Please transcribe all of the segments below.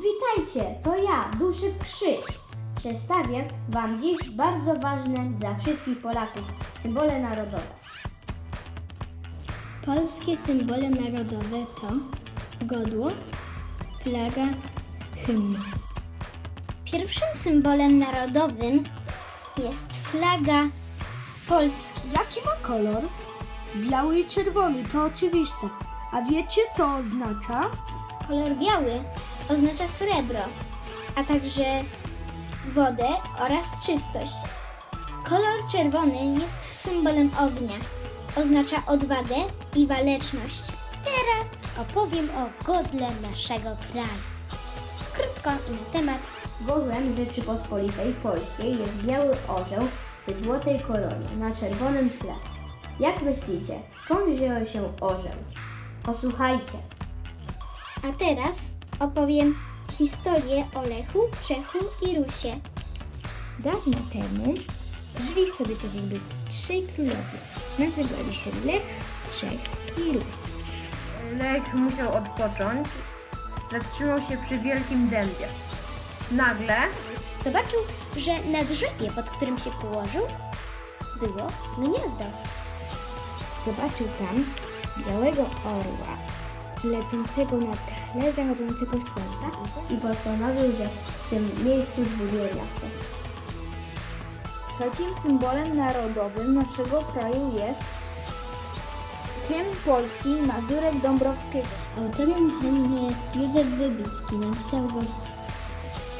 Witajcie, to ja, Duszy Krzyż. Przedstawię Wam dziś bardzo ważne dla wszystkich Polaków symbole narodowe. Polskie symbole narodowe to godło, flaga, hymn. Pierwszym symbolem narodowym jest flaga Polski. Jaki ma kolor? Biały i czerwony, to oczywiste. A wiecie, co oznacza? Kolor biały oznacza srebro, a także wodę oraz czystość. Kolor czerwony jest symbolem ognia. Oznacza odwagę i waleczność. Teraz opowiem o godle naszego kraju. Krótko na temat Godłem Rzeczypospolitej Polskiej jest biały orzeł w złotej koronie na czerwonym tle. Jak myślicie, skąd wziął się orzeł? Posłuchajcie. A teraz opowiem historię o Lechu, Czechu i Rusie. Dawno temu żyli sobie to jakby trzej królowie. Nazywali się Lech, Czech i Rus. Lech musiał odpocząć, zatrzymał się przy wielkim dębie. Nagle Zobaczył, że na drzewie, pod którym się położył, było gniazdo. Zobaczył tam białego orła, lecącego na tle zachodzącego słońca. I postanowił, że w tym miejscu zbuduje miasto. Trzecim symbolem narodowym naszego kraju jest hymn polski Mazurek Dąbrowskiego. Autorem hymnu jest Józef Wybicki. Napisał go w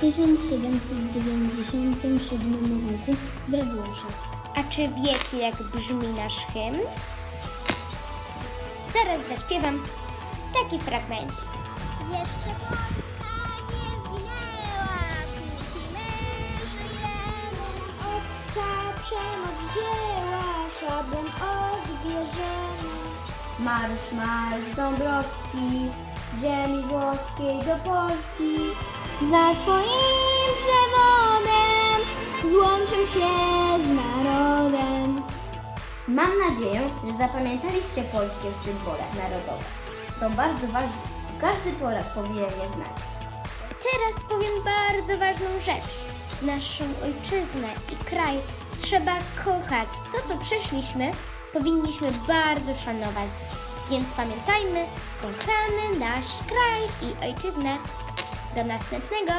1797 roku we Włoszech. A czy wiecie, jak brzmi nasz hymn? Zaraz zaśpiewam taki fragment. Jeszcze Polska nie zginęła, póki my żyjemy. Obca przemoc wzięła, szablem odbierzemy. Marsz, marsz Dąbrowski, ziemi włoskiej do Polski. Za swoim przewodem złączym się z narodem. Mam nadzieję, że zapamiętaliście polskie symbole narodowe. Są bardzo ważne. Każdy Polak powinien je znać. Teraz powiem bardzo ważną rzecz. Naszą ojczyznę i kraj trzeba kochać. To, co przeszliśmy, powinniśmy bardzo szanować. Więc pamiętajmy, kochamy nasz kraj i ojczyznę. Do następnego.